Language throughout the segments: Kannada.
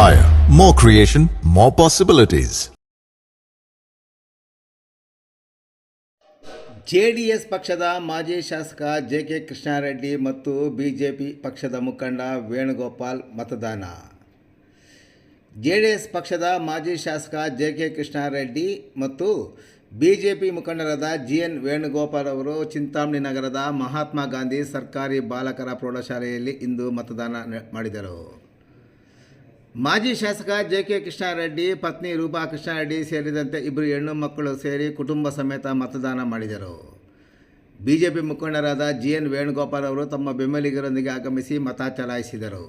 Higher, more creation, more possibilities. JDS ಪಕ್ಷದ ಮಾಜಿ ಶಾಸಕ ಜೆ ಕೆ ಕೃಷ್ಣಾರೆಡ್ಡಿ ಮತ್ತು ಬಿಜೆಪಿ ಪಕ್ಷದ ಮುಖಂಡ ವೇಣುಗೋಪಾಲ್ ಮತದಾನ ಜೆಡಿಎಸ್ ಪಕ್ಷದ ಮಾಜಿ ಶಾಸಕ ಜೆ ಕೆ ಕೃಷ್ಣಾರೆಡ್ಡಿ ಮತ್ತು ಬಿಜೆಪಿ ಮುಖಂಡರಾದ ಜಿ ಎನ್ ವೇಣುಗೋಪಾಲ್ ಅವರು ಚಿಂತಾಮಣಿ ನಗರದ ಮಹಾತ್ಮ ಗಾಂಧಿ ಸರ್ಕಾರಿ ಬಾಲಕರ ಪ್ರೌಢಶಾಲೆಯಲ್ಲಿ ಇಂದು ಮತದಾನ ಮಾಡಿದರು ಮಾಜಿ ಶಾಸಕ ಜೆ ಕೆ ಕೃಷ್ಣಾರೆಡ್ಡಿ, ಪತ್ನಿ ರೂಪಾ ಕೃಷ್ಣಾರೆಡ್ಡಿ ಸೇರಿದಂತೆ ಇಬ್ಬರು ಹೆಣ್ಣು ಮಕ್ಕಳು ಸೇರಿ ಕುಟುಂಬ ಸಮೇತ ಮತದಾನ ಮಾಡಿದರು. ಬಿಜೆಪಿ ಮುಖಂಡರಾದ ಜಿ ಎನ್ ವೇಣುಗೋಪಾಲ್ ಅವರು ತಮ್ಮ ಬೆಂಬಲಿಗರೊಂದಿಗೆ ಆಗಮಿಸಿ ಮತ ಚಲಾಯಿಸಿದರು.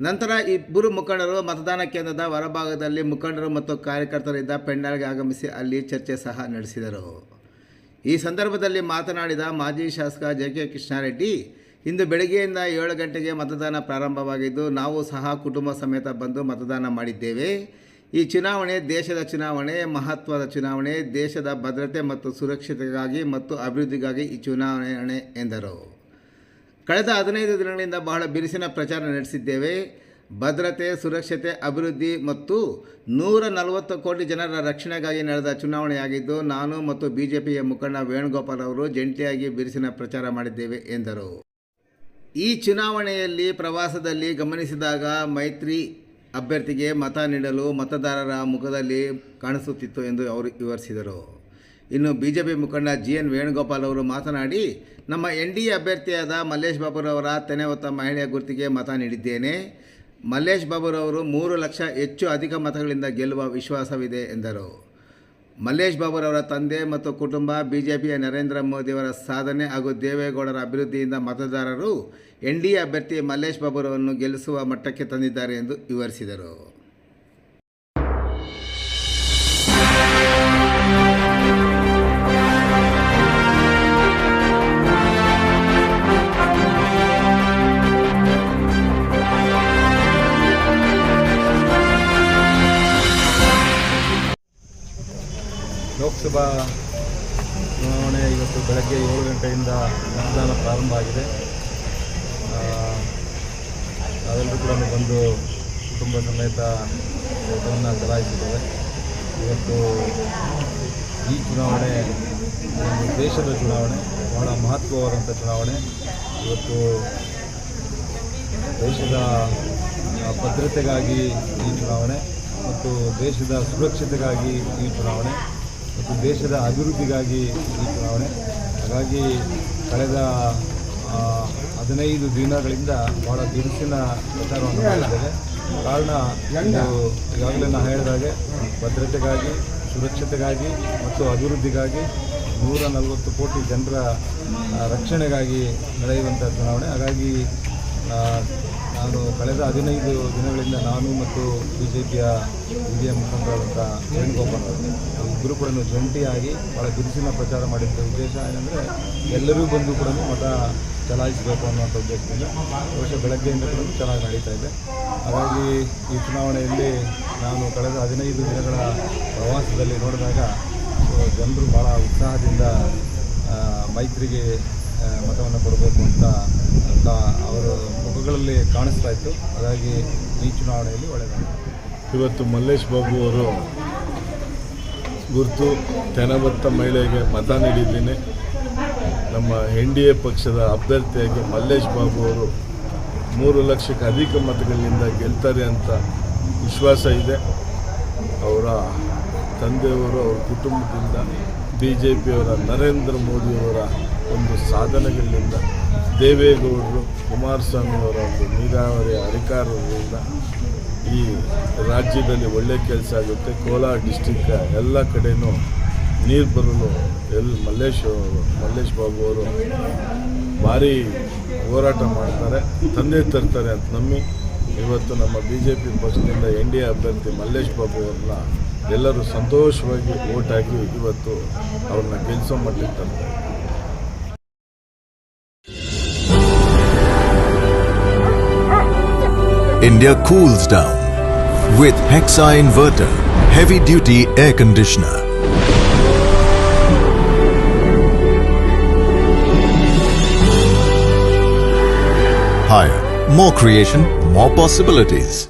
ನಂತರ ಇಬ್ಬರು ಮುಖಂಡರು ಮತದಾನ ಕೇಂದ್ರದ ಹೊರಭಾಗದಲ್ಲಿ ಮುಖಂಡರು ಮತ್ತು ಕಾರ್ಯಕರ್ತರಿದ್ದ ಪೆಂಡಾಲ್ಗೆ ಆಗಮಿಸಿ ಅಲ್ಲಿ ಚರ್ಚೆ ಸಹ ನಡೆಸಿದರು. ಈ ಸಂದರ್ಭದಲ್ಲಿ ಮಾತನಾಡಿದ ಮಾಜಿ ಶಾಸಕ ಜೆ ಕೆ ಕೃಷ್ಣಾರೆಡ್ಡಿ ಇಂದು ಬೆಳಗ್ಗೆಯಿಂದ ಏಳು ಗಂಟೆಗೆ ಮತದಾನ ಪ್ರಾರಂಭವಾಗಿದ್ದು, ನಾವು ಸಹ ಕುಟುಂಬ ಸಮೇತ ಬಂದು ಮತದಾನ ಮಾಡಿದ್ದೇವೆ. ಈ ಚುನಾವಣೆ ದೇಶದ ಚುನಾವಣೆ, ಮಹತ್ವದ ಚುನಾವಣೆ, ದೇಶದ ಭದ್ರತೆ ಮತ್ತು ಸುರಕ್ಷತೆಗಾಗಿ ಮತ್ತು ಅಭಿವೃದ್ಧಿಗಾಗಿ ಈ ಚುನಾವಣೆ ಎಂದರು. ಕಳೆದ ಹದಿನೈದು ದಿನಗಳಿಂದ ಬಹಳ ಬಿರುಸಿನ ಪ್ರಚಾರ ನಡೆಸಿದ್ದೇವೆ. ಭದ್ರತೆ, ಸುರಕ್ಷತೆ, ಅಭಿವೃದ್ಧಿ ಮತ್ತು ನೂರ ನಲವತ್ತು ಕೋಟಿ ಜನರ ರಕ್ಷಣೆಗಾಗಿ ನಡೆದ ಚುನಾವಣೆಯಾಗಿದ್ದು, ನಾನು ಮತ್ತು ಬಿಜೆಪಿಯ ಮುಖಂಡ ವೇಣುಗೋಪಾಲ್ ಅವರು ಜಂಟಿಯಾಗಿ ಬಿರುಸಿನ ಪ್ರಚಾರ ಮಾಡಿದ್ದೇವೆ ಎಂದರು. ಈ ಚುನಾವಣೆಯಲ್ಲಿ ಪ್ರವಾಸದಲ್ಲಿ ಗಮನಿಸಿದಾಗ ಮೈತ್ರಿ ಅಭ್ಯರ್ಥಿಗೆ ಮತ ನೀಡಲು ಮತದಾರರ ಮುಖದಲ್ಲಿ ಕಾಣಿಸುತ್ತಿತ್ತು ಎಂದು ಅವರು ವಿವರಿಸಿದರು. ಇನ್ನು ಬಿಜೆಪಿ ಮುಖಂಡ ಜಿ ಎನ್ ವೇಣುಗೋಪಾಲ್ ಅವರು ಮಾತನಾಡಿ, ನಮ್ಮ ಎನ್ ಡಿ ಎ ಅಭ್ಯರ್ಥಿಯಾದ ಮಲ್ಲೇಶ್ ಬಾಬುರವರ ತೆನೆ ಹೊತ್ತ ಮಹಿಳೆಯ ಗುರುತಿಗೆ ಮತ ನೀಡಿದ್ದೇನೆ. ಮಲ್ಲೇಶ್ ಬಾಬುರವರು ಮೂರು ಲಕ್ಷ ಹೆಚ್ಚು ಅಧಿಕ ಮತಗಳಿಂದ ಗೆಲ್ಲುವ ವಿಶ್ವಾಸವಿದೆ ಎಂದರು. ಮಲ್ಲೇಶ್ ಬಾಬುರವರ ತಂದೆ ಮತ್ತು ಕುಟುಂಬ ಬಿಜೆಪಿಯ ನರೇಂದ್ರ ಮೋದಿಯವರ ಸಾಧನೆ ಹಾಗೂ ದೇವೇಗೌಡರ ಅಭಿವೃದ್ಧಿಯಿಂದ ಮತದಾರರು ಎನ್ ಡಿ ಅಭ್ಯರ್ಥಿ ಮಲ್ಲೇಶ್ ಬಾಬುರವನ್ನು ಗೆಲ್ಲಿಸುವ ಮಟ್ಟಕ್ಕೆ ತಂದಿದ್ದಾರೆ ಎಂದು ವಿವರಿಸಿದರು. ಲೋಕಸಭಾ ಚುನಾವಣೆ ಇವತ್ತು ಬೆಳಗ್ಗೆ ಏಳು ಗಂಟೆಯಿಂದ ಮತದಾನ ಪ್ರಾರಂಭ ಆಗಿದೆ. ನಾವೆಲ್ಲರೂ ಕೂಡ ಬಂದು ಕುಟುಂಬ ಸಮೇತ ಮತವನ್ನು ಚಲಾಯಿಸಿದ್ದೇವೆ. ಇವತ್ತು ಈ ಚುನಾವಣೆ ಒಂದು ದೇಶದ ಚುನಾವಣೆ, ಬಹಳ ಮಹತ್ವವಾದಂಥ ಚುನಾವಣೆ. ಇವತ್ತು ದೇಶದ ಭದ್ರತೆಗಾಗಿ ಈ ಚುನಾವಣೆ ಮತ್ತು ದೇಶದ ಸುರಕ್ಷತೆಗಾಗಿ ಈ ಚುನಾವಣೆ. ದೇಶದ ಅಭಿವೃದ್ಧಿಗಾಗಿ ಈ ಚುನಾವಣೆ. ಹಾಗಾಗಿ ಕಳೆದ ಹದಿನೈದು ದಿನಗಳಿಂದ ಭಾಳ ಬಿರುಸಿನ ಪ್ರಚಾರವನ್ನು ಮಾಡಿದ್ದೇವೆ. ಕಾರಣ ಈಗಾಗಲೇ ನಾನು ಹೇಳಿದಾಗೆ ಭದ್ರತೆಗಾಗಿ, ಸುರಕ್ಷತೆಗಾಗಿ ಮತ್ತು ಅಭಿವೃದ್ಧಿಗಾಗಿ ನೂರ ನಲವತ್ತು ಕೋಟಿ ಜನರ ರಕ್ಷಣೆಗಾಗಿ ನಡೆಯುವಂಥ ಚುನಾವಣೆ. ಹಾಗಾಗಿ ನಾನು ಕಳೆದ ಹದಿನೈದು ದಿನಗಳಿಂದ ನಾನು ಮತ್ತು ಬಿ ಜೆ ಪಿಯ ಹಿರಿಯ ಮುಖಂಡರಾದಂಥ ವೇಣುಗೋಪಾಲ್ ಇಬ್ಬರು ಕೂಡ ಜಂಟಿಯಾಗಿ ಭಾಳ ಬಿರುಸಿನ ಪ್ರಚಾರ ಮಾಡಿದ್ದ ಉದ್ದೇಶ ಏನಂದರೆ ಎಲ್ಲರೂ ಬಂದು ಕೂಡ ಮತ ಚಲಾಯಿಸಬೇಕು ಅನ್ನುವಂಥ ಉದ್ದೇಶದಿಂದ ವರ್ಷ ಬೆಳಗ್ಗೆಯಿಂದ ಕೂಡ ಚೆನ್ನಾಗಿ ನಡೀತಾ ಇದೆ. ಹಾಗಾಗಿ ಈ ಚುನಾವಣೆಯಲ್ಲಿ ನಾನು ಕಳೆದ ಹದಿನೈದು ದಿನಗಳ ಪ್ರವಾಸದಲ್ಲಿ ನೋಡಿದಾಗ ಜನರು ಭಾಳ ಉತ್ಸಾಹದಿಂದ ಮೈತ್ರಿಗೆ ಮತವನ್ನು ಕೊಡಬೇಕು ಅಂತ ಅಂತ ಅವರ ಮುಖಗಳಲ್ಲಿ ಕಾಣಿಸ್ತಾ ಇತ್ತು ಹಾಗಾಗಿ ಈ ಚುನಾವಣೆಯಲ್ಲಿ ಒಳ್ಳೆಯದಾಗಿದೆ. ಇವತ್ತು ಮಲ್ಲೇಶ್ ಬಾಬು ಅವರು ಗುರುತು ತೆನಬತ್ತ ಮಹಿಳೆಗೆ ಮತ ನೀಡಿದ್ದೀನಿ. ನಮ್ಮ ಎನ್ ಡಿ ಎ ಪಕ್ಷದ ಅಭ್ಯರ್ಥಿಯಾಗಿ ಮಲ್ಲೇಶ್ ಬಾಬು ಅವರು ಮೂರು ಲಕ್ಷಕ್ಕೆ ಅಧಿಕ ಮತಗಳಿಂದ ಗೆಲ್ತಾರೆ ಅಂತ ವಿಶ್ವಾಸ ಇದೆ. ಅವರ ತಂದೆಯವರು ಅವರ ಕುಟುಂಬದಿಂದ ಬಿ ಜೆ ಪಿಯವರ ನರೇಂದ್ರ ಮೋದಿಯವರ ಒಂದು ಸಾಧನೆಗಳಿಂದ ದೇವೇಗೌಡರು ಕುಮಾರಸ್ವಾಮಿ ಅವರ ಒಂದು ನೀರಾವರಿ ಅಧಿಕಾರದಿಂದ ಈ ರಾಜ್ಯದಲ್ಲಿ ಒಳ್ಳೆ ಕೆಲಸ ಆಗುತ್ತೆ. ಕೋಲಾರ ಡಿಸ್ಟಿಕ್ ಎಲ್ಲ ಕಡೆಯೂ ನೀರು ಬರಲು ಎಲ್ ಮಲ್ಲೇಶ್ ಮಲ್ಲೇಶ್ ಬಾಬು ಅವರು ಭಾರಿ ಹೋರಾಟ ಮಾಡ್ತಾರೆ. ತಂದೆ ತರ್ತಾರೆ ಅಂತ ನಂಬಿ ಇವತ್ತು ನಮ್ಮ ಬಿ ಜೆ ಪಿ ಪಕ್ಷದಿಂದ ಎನ್ ಡಿ ಎ ಅಭ್ಯರ್ಥಿ ಮಲ್ಲೇಶ್ ಬಾಬು ಅವ್ರನ್ನ ಎಲ್ಲರೂ ಸಂತೋಷವಾಗಿ ಓಟ್ ಹಾಕಿ ಇವತ್ತು ಅವ್ರನ್ನ ಗೆಲ್ಲಿಸೋ ಮಟ್ಟಿಗೆ ತರ್ತಾರೆ. India cools down with Hexa Inverter Heavy Duty Air Conditioner. Higher, more creation, more possibilities.